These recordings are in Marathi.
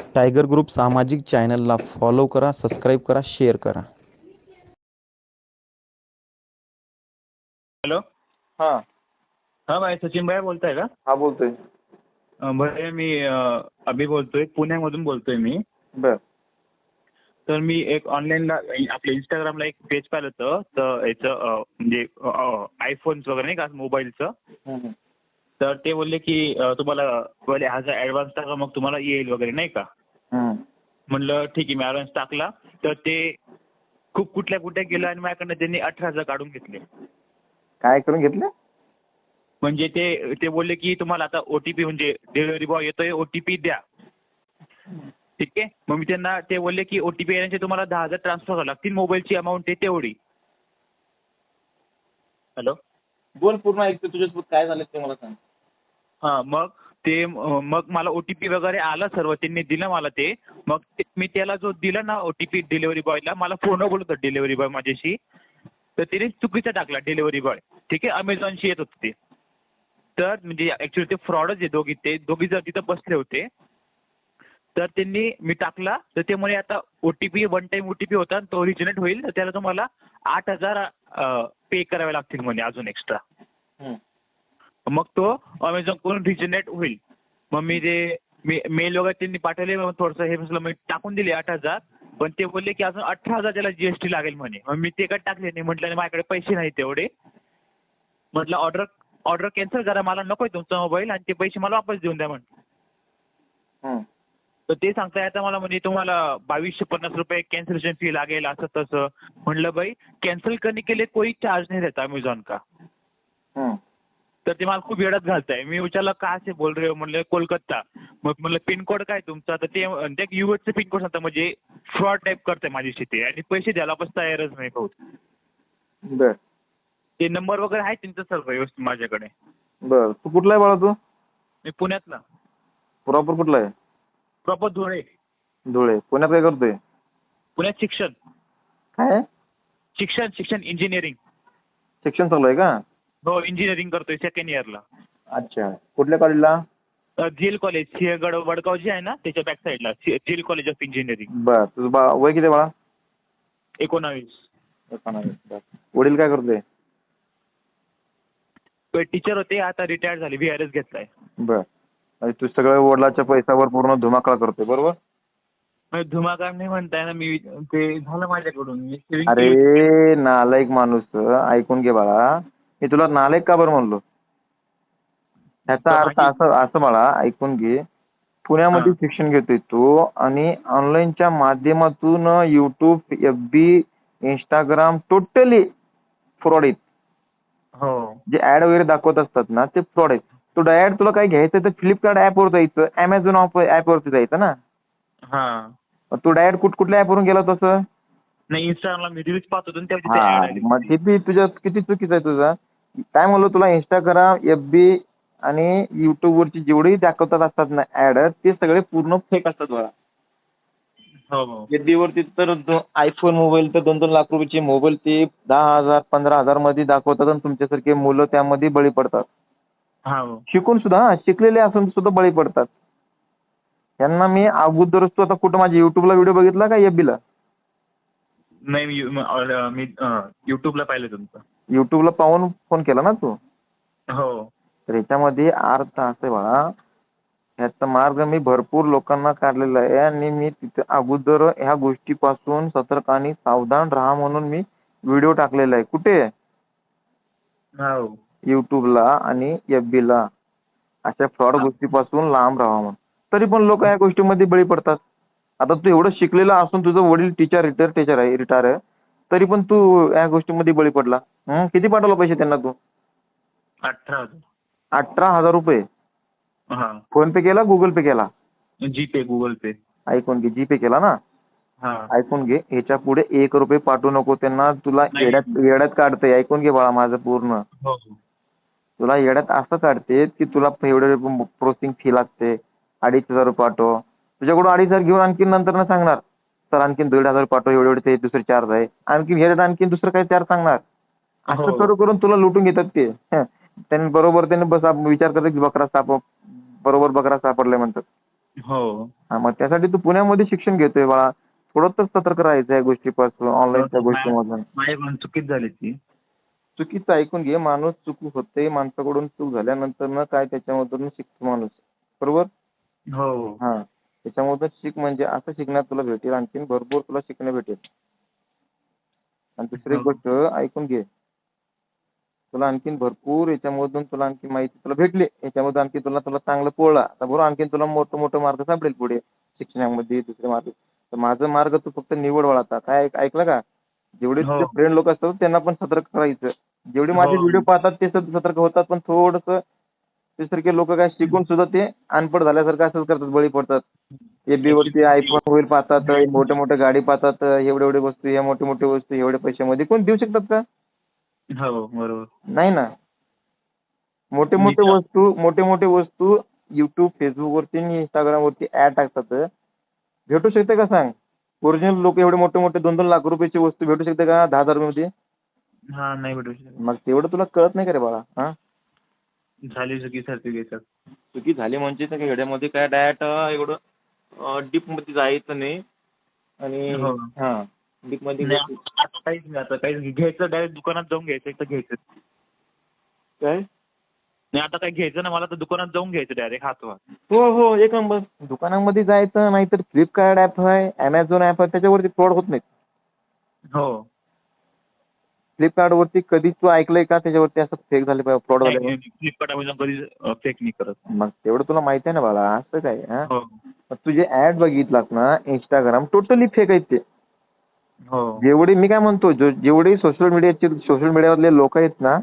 टायगर ग्रुप सामाजिक चॅनलला फॉलो करा सबस्क्राईब करा शेअर करा. हॅलो. हा. हा भाई सचिन भाई बोलताय का? हा बोलतोय. अं, भैया मी अं, अभि बोलतोय पुण्यामधून बोलतोय मी. बर. तर मी एक ऑनलाईनला आपल्या इंस्टाग्रामला एक पेज पाहिलं होतं तर याचं अं, म्हणजे आयफोन्स वगैरे नाही का मोबाईलचं. हम्म. तर ते बोलले की तुम्हाला पहिले ह्याचा ॲडव्हान्स टाका मग तुम्हाला येईल वगैरे नाही का. म्हणलं ठीक आहे मी ॲडव्हान्स टाकला. तर ते खूप कुठल्या कुठे गेलं आणि माझ्याकडनं त्यांनी अठरा हजार काढून घेतले. काय करून घेतले? म्हणजे ते ते बोलले की तुम्हाला आता ओ टी पी म्हणजे डिलिव्हरी बॉय येतोय ओ टी पी द्या. ठीक आहे? मग मी त्यांना ते बोलले की ओ टी पी येण्याचे तुम्हाला दहा हजार ट्रान्सफर करावं लागतील मोबाईलची अमाऊंट आहे तेवढी. हॅलो बोल पूर्ण ऐकतो तुझ्यासोबत काय झालं ते मला सांग. हां मग ते मग मला ओ टी पी वगैरे आलं सर्व त्यांनी दिलं मला ते. मग ते- मी त्याला जो दिला ना ओ टी पी डिलिव्हरी बॉयला मला फोनवर बोलत होता डिलिव्हरी बॉय माझ्याशी. तर त्याने चुकीचा टाकला डिलिव्हरी बॉय ठीक आहे अमेझॉनशी येत होते ते. तर म्हणजे ॲक्च्युली ते फ्रॉडच आहे दोघी ते दोघी जर तिथं बसले होते तर त्यांनी मी टाकला. तर ते म्हणे आता O T P one time O T P होता तो रिजनेट होईल तर त्याला तुम्हाला आठ हजार पे करावे लागतील म्हणे अजून एक्स्ट्रा मग तो अमेझॉनकडून रिजनेट होईल. मग मी ते मी मेल वगैरे त्यांनी पाठवले मग थोडंसं हे म्हटलं मी टाकून दिले आठ हजार. पण ते बोलले की अजून अठरा हजार त्याला जी एस टी लागेल म्हणे. मग मी ते काय टाकले नाही म्हटलं माझ्याकडे पैसे नाही तेवढे. म्हटलं ऑर्डर ऑर्डर कॅन्सल करा मला नको आहे तुमचा मोबाईल आणि ते पैसे मला वापस देऊन द्या हम्म. तर ते सांगताय आता मला म्हणजे तुम्हाला बावीसशे पन्नास रुपये कॅन्सलेशन फी लागेल असं तसं. म्हटलं भाई कॅन्सल करने के लिए कोई चार्ज नहीं रहता अमेझॉन का. तर ते मला खूप वेळात घालताय. मी विचारलं का से बोल हो म्हणलं कोलकाता. मग म्हणलं पिनकोड काय तुमचा? तर ते ते युएसचं पिनकोड सांगता म्हणजे फ्रॉड टाईप करताय माझ्याशी ते आणि पैसे द्यायला पण तयारच नाही भाऊ. बर. ते नंबर वगैरे आहे त्यांचा सर्व व्यवस्थित माझ्याकडे. बर. तू कुठला आहे बाळा तू? मी पुण्यातला. प्रॉपर कुठला आहे? प्रॉपर धुळे. धुळे. पुण्यात काय करतोय? पुण्यात शिक्षण. काय? शिक्षण शिक्षण इंजिनिअरिंग शिक्षण चालू आहे का? हो इंजिनिअरिंग करतोय सेकंड इयरला अच्छा. कुठल्या कॉलेजला जेल कॉलेज सिंहगड वडगाव जे आहे ना त्याच्या बॅक साईडला जेल कॉलेज ऑफ इंजिनिअरिंग बर. तुझं बा वय किती बाळा? एकोणावीस. एकोणावीस. बर. वडील काय करतोय टीचर होते आता रिटायर्ड झाले व्ही आर एस घेतलाय. बर. म्हणजे तू सगळं वडिलाच्या पैशावर पूर्ण धुमाकळा करतोय बरोबर? म्हणजे धुमाकाळ नाही म्हणताय ना मी ते झालं माझ्याकडून. मी saving केली. अरे नालायक माणूस ऐकून घे बाळा. मी तुला नालायक का बरं म्हणलो? ह्याचा अर्थ असं असं बाळा ऐकून घे. पुण्यामध्ये शिक्षण घेतोय तू आणि ऑनलाईनच्या माध्यमातून YouTube F B Instagram totally fraud आहेत. हो. जे ऍड वगैरे दाखवत असतात ना ते फ्रॉड आहेत. तू डायरेक्ट तुला काय घ्यायचं तर फ्लिपकार्ट ॲपवर जायचं ॲमेझॉन ॲपवरती जायचं ना? हा. तू डायरेक्ट कुठ कुठल्या ॲपवरून गेला तसं? नाही इंस्टाग्रामला मी रील्स पाहत होतो. मग किती तुझ्या किती चुकीचं आहे तुझं? काय म्हणलो तुला? इंस्टाग्राम एफ बी आणि YouTube वरची जेवढेही दाखवतात असतात ना ऍड ते सगळे पूर्ण फेक असतात बघा. हो हो. एफ वरती तर आयफोन मोबाईल तर दोन दोन लाख रुपयाचे मोबाईल ते दहा हजार पंधरा हजारमध्ये दाखवतात आणि तुमच्यासारखे मुलं त्यामध्ये बळी पडतात. हा हो. शिकून सुद्धा हा, शिकलेले असून सुद्धा बळी पडतात. यांना मी अगोदरच तू आता कुठं माझ्या युट्यूबला व्हिडिओ बघितला का एफ ला? नाही मी युट्यूबला पाहिलं तुमचं. युट्यूबला पाहून फोन केला ना तू? हो. तर याच्यामध्ये अर्थ असं बाळा. ह्याचा मार्ग मी भरपूर लोकांना काढलेला आहे आणि मी तिथे अगोदर ह्या गोष्टीपासून सतर्क आणि सावधान राहा म्हणून मी व्हिडिओ टाकलेला आहे. कुठे? हो. युट्यूबला आणि एफ ला अशा फ्रॉड गोष्टीपासून लांब राहा म्हणून. तरी पण लोक या गोष्टीमध्ये बळी पडतात. आता तू एवढं शिकलेला असून तुझं वडील टीचर रिटायर टीचर आहे रिटायर आहे तरी पण तू या गोष्टीमध्ये बळी पडला. हं? किती पाठवला पैसे त्यांना तू? अठरा हजार. अठरा हजार रुपये. हा. फोन पे केला गुगल पे केला? जीपे गुगल पे ऐकून घे जीपे केला ना? हा. ऐकून घे ह्याच्या पुढे एक रुपये पाठवू नको त्यांना. तुला नाही. येड्यात येड्यात काढते ऐकून घे बाळा माझं पूर्ण. हो. हो तुला येड्यात असं काढते की तुला एवढे प्रोसेसिंग फी लागते. अडीच हजार रुपये पाठव. तुझ्याकडून अडीच हजार घेऊन आणखी नंतर सांगणार. सर आणखीन दीड हजार पाठव एवढे एवढे ते दुसरे चार्ज आहे. आणखीन ह्याच्यात आणखीन दुसरं काही चार्ज सांगणार. असं हो. करू करून तुला लुटून घेतात ते. हं. त्यांनी बरोबर त्यांनी बस विचार करतात की बकरा साप बरोबर बकरा सापडलाय म्हणतात. हो. हा मग त्यासाठी तू पुण्यामध्ये शिक्षण घेतोय बाळा. थोडं तर सतर्क राहायचं या गोष्टीपासून ऑनलाईनच्या गोष्टीमधून चुकीच झाली ती. चुकीचं ऐकून घे. माणूस चूक होते माणसाकडून चूक झाल्यानंतर न काय त्याच्यामधून शिकतो माणूस. बरोबर? हो. हा. त्याच्यामधून शिक म्हणजे असं शिकण्यात तुला भेटेल आणखीन भरपूर तुला शिकणं भेटेल. आणि दुसरी हो. गोष्ट ऐकून घे. तुला आणखीन भरपूर याच्यामधून तुला आणखी माहिती तुला भेटली. याच्यामधून आणखी तुला तुला चांगलं पोळला. आता बरोबर आणखीन तुला मोठं मोठं मार्ग सापडेल पुढे शिक्षणामध्ये दुसरे मार्ग. तर माझं मार्ग तू फक्त निवड वळाचा काय ऐक- ऐकलं का? जेवढे हो. तुझे फ्रेंड लोक असतात त्यांना पण सतर्क करायचं. जेवढे माझे हो. व्हिडिओ पाहतात ते सत- सतर्क होतात पण थोडस त्यासारखे लोक काय शिकून सुद्धा ते अनपड झाल्यासारखं असंच करतात बळी पडतात. FB वरती आयफोन मोबाईल पाहतात मोठे मोठे गाडी पाहतात एवढे एवढे वस्तू या मोठे मोठे वस्तू एवढे पैशामध्ये. कोण देऊ शकतात का? हो बरोबर. नाही ना. मोठे मोठे वस्तू मोठे मोठे वस्तू युट्यूब फेसबुक वरती आणि इंस्टाग्राम वरती ऍड टाकतात. भेटू शकते का सांग? ओरिजिनल लोक एवढे मोठे मोठे दोन दोन लाख रुपयाची वस्तू भेटू शकते का? दहा हजार रुपयामध्ये हा नाही भेटू शकत. मग तेवढं तुला कळत नाही का रे बाळा? हा? झाली चुकी सर्टिफिकेट चुकी झाली म्हणजे त्या खेड्यामध्ये काय डायरेक्ट एवढं डीपमध्ये जायचं नाही. आणि हो. हा. काहीच नाही आता काहीच घ्यायचं डायरेक्ट दुकानात जाऊन घ्यायचं एक तर घ्यायचं. काय? नाही आता काय घ्यायचं ना मला तर दुकानात जाऊन घ्यायचं डायरेक्ट हातवा हो हो एक नंबर. दुकानामध्ये जायचं नाहीतर फ्लिपकार्ट ऍप आहे अमेझॉन ऍप आहे त्याच्यावरती फ्रॉड होत नाही. हो. फ्लिपकार्ट वरती कधी तू ऐकलंय का? त्याच्यावरती असं फेक झाले पाहिजे फ्रॉड झाले फ्लिपकार्ट अमेझॉन कधी फेक नाही करत. मग तेवढं तुला माहिती आहे ना बाळा असं काय हा? हो. मग तुझे ऍड बघितलास ना इंस्टाग्राम टोटली फेक आहेत ते. जेवढे मी काय म्हणतो जो जेवढे सोशल मीडियाचे सोशल मीडियावरले लोक आहेत ना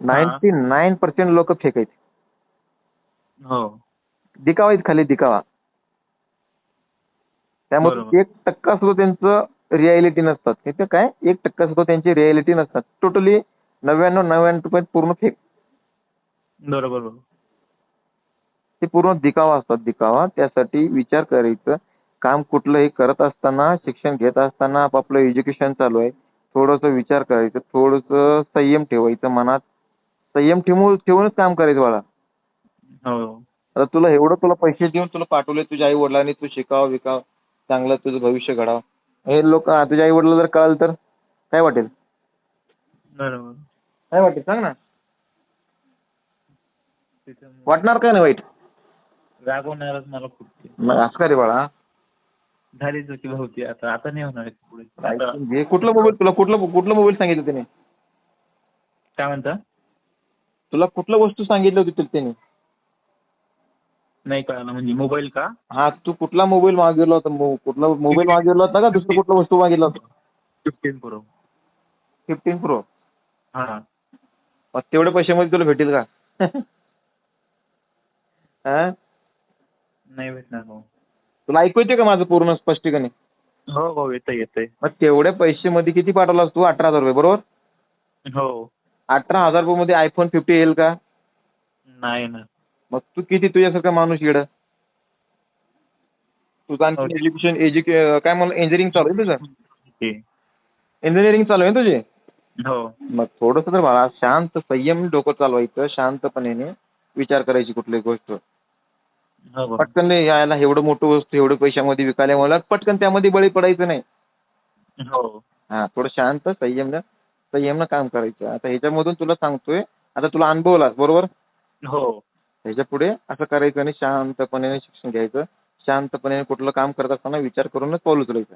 नाईन्टी नाईन पर्सेंट लोक फेक आहेत. हो. दिखावा आहेत खाली दिखावा. त्यामुळे. एक टक्का सुद्धा त्यांचं रियालिटी नसतात. हे काय? एक टक्का सुद्धा त्यांची रियालिटी नसतात. टोटली नव्याण्णव नव्याण्णव पॉईंट पूर्ण फेक बरोबर बरोबर. ते पूर्ण दिखावा असतात. दिखावा त्यासाठी विचार करायचं. काम कुठलंही करत असताना शिक्षण घेत असताना आपापलं एज्युकेशन चालू आहे. थोडंसं विचार करायचं थोडंसं संयम ठेवायचं मनात. संयम ठेवून ठेवूनच काम करायचं बाळा. हो. आता तुला एवढं तुला पैसे देऊन तुला पाठवले तुझ्या आई वडिलांनी तू शिकाव विकाव चांगलं तुझं भविष्य घडावं. हे लोक तुझ्या आई वडिला जर कळालं तर काय वाटेल? बरोबर. काय वाटेल? सांग ना. त्याच्यामुळे वाटणार काय नाही वाईट? रागवणारच मला खूप. ते. मग असं का रे बाळा? झाली चुकी भावती आता आता नाही होणार आहे पुढे? आता घे. कुठला मोबाईल तुला कुठला कुठला मोबाईल सांगितलं त्याने? काय म्हणता? तुला कुठलं वस्तू सांगितलं होती तुला त्याने? नाही कळालं. म्हणजे मोबाईल का? हा तू कुठला मोबाईल मागितला होता? मो- कुठला मोबाईल मागितला होता का? दुसरं कुठला वस्तू मागितला होता? फिफ्टीन प्रो फिफ्टीन प्रो हा. मग तेवढ्या पैशामध्ये तुला भेटेल का? हा? नाही भेटणार हो तुला ऐकू येते का माझं पूर्ण स्पष्टीकरण? हो हो येतंय येतंय. मग तेवढ्या पैशामध्ये किती पाठवलास तू? अठरा हजार रुपये बरोबर? हो. अठरा हजार रुपयामध्ये आयफोन फिफ्टी येईल का? नाही ना मग तू किती तुझ्यासारखा माणूस येड तुझं आणखी. एज्युकेशन एज्युके काय म्हणलं? इंजिनिअरिंग चालू आहे तुझं? ते इंजिनिअरिंग चालू आहे ना तुझी? हो. मग थोडंसं तर बाळा शांत संयम डोकं चालवायचं शांतपणे विचार करायची कुठलीही गोष्ट. हो. पटकन नाही यायला एवढं मोठं वस्तू एवढं पैशामध्ये विकायला मला पटकन त्यामध्ये बळी पडायचं नाही. हो. हा थोडं शांत संयमनं संयमनं काम करायचं. आता ह्याच्यामधून तुला सांगतोय आता तुला अनुभवलास बरोबर? हो. ह्याच्या पुढे असं करायचं आणि शांतपणे शिक्षण घ्यायचं. शांतपणे कुठलं काम करत असताना विचार करूनच पाऊल उचलायचं.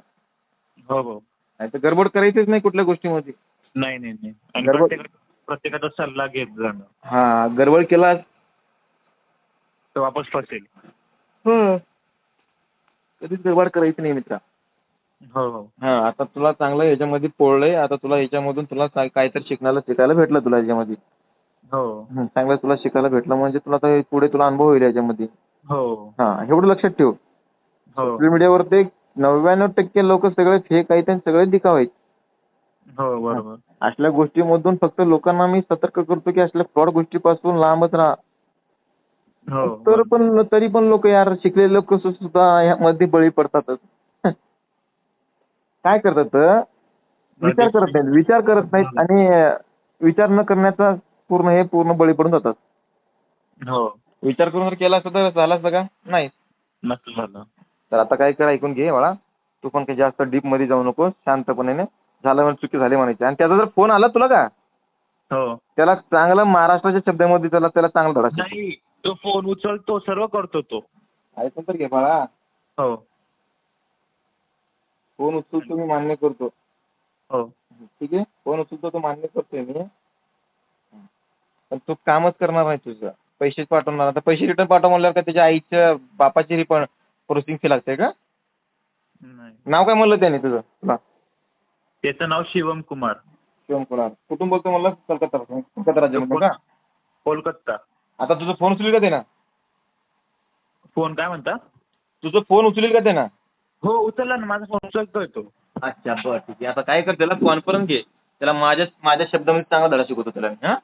हो हो. नाही तर गडबड करायचीच नाही कुठल्या गोष्टीमध्ये. नाही नाही नाही. आणि. प्रत्येका प्रत्येकाचा सल्ला घेत जाणं. हा गडबड केलास तर वापस फसेल कधीच गडबड करायची नाही मित्रा. हो हो. हा आता तुला चांगलं ह्याच्यामध्ये पोळलंय आता तुला ह्याच्यामधून तुला काहीतरी शिकण्याला शिकायला भेटलं तुला ह्याच्यामध्ये हो. हं, चांगलं तुला शिकायला भेटलं म्हणजे तुला आता पुढे तुला अनुभव होईल याच्यामध्ये. हो. हा एवढं लक्षात ठेव. हो. सोशल मीडियावर ते नव्याण्णव टक्के लोक सगळे फेक आहेत आणि सगळे दिखाव आहेत. हो बरोबर. असल्या गोष्टीमधून फक्त लोकांना मी सतर्क करतो की असल्या फ्रॉड गोष्टीपासून लांबच राहा. हो तर पण तरी पण लोक यार शिकलेले लोक सुद्धा यामध्ये बळी पडतातच. काय करतात विचार करत नाहीत विचार करत नाहीत आणि विचार न करण्याचा पूर्ण हे पूर्ण बळी पडून जातात. हो. विचार करून जर केला असता तर झाला असता का? नाही. तर आता काय कर ऐकून घे बाळा. तू पण काही जास्त डीपमध्ये जाऊ नको शांतपणे झालं म्हणजे चुकी झाली म्हणायची. आणि त्याचा जर फोन आला तुला का? हो. त्याला चांगलं महाराष्ट्राच्या शब्दामध्ये त्याला त्याला चांगला धडा. तो फोन उचलतो सर्व करतो तो. ऐकून तर घे बाळा. हो. फोन उचलतो मी मान्य करतो. हो. ठीक आहे? फोन उचलतो तो मान्य करतोय मी. पण तू कामच करणार नाही तुझं. पैसेच पाठवणार आता पैसे रिटर्न पाठव म्हणल्यावर का त्याच्या आईच्या बापाची रिफंड प्रोसेसिंग फी लागते का? नाही. नाव काय म्हणलं त्याने तुझं? तुला त्याचं नाव शिवम कुमार. शिवम कुमार. कुठून बोलतो म्हणलं? कलकत्ता कलकत्ता राज्यामधून का? कोलकाता. आता तुझं फोन उचलेल का ते ना फोन काय म्हणता? तुझं फोन उचलेल का ते ना हो उचलला ना माझा फोन उचलतोय तो. अच्छा बरं ठीक आहे. आता काय कर त्याला कॉन्फरन्स घे. त्याला माझ्या माझ्या शब्दामध्ये चांगला धडा शिकवतो त्याला मी हां?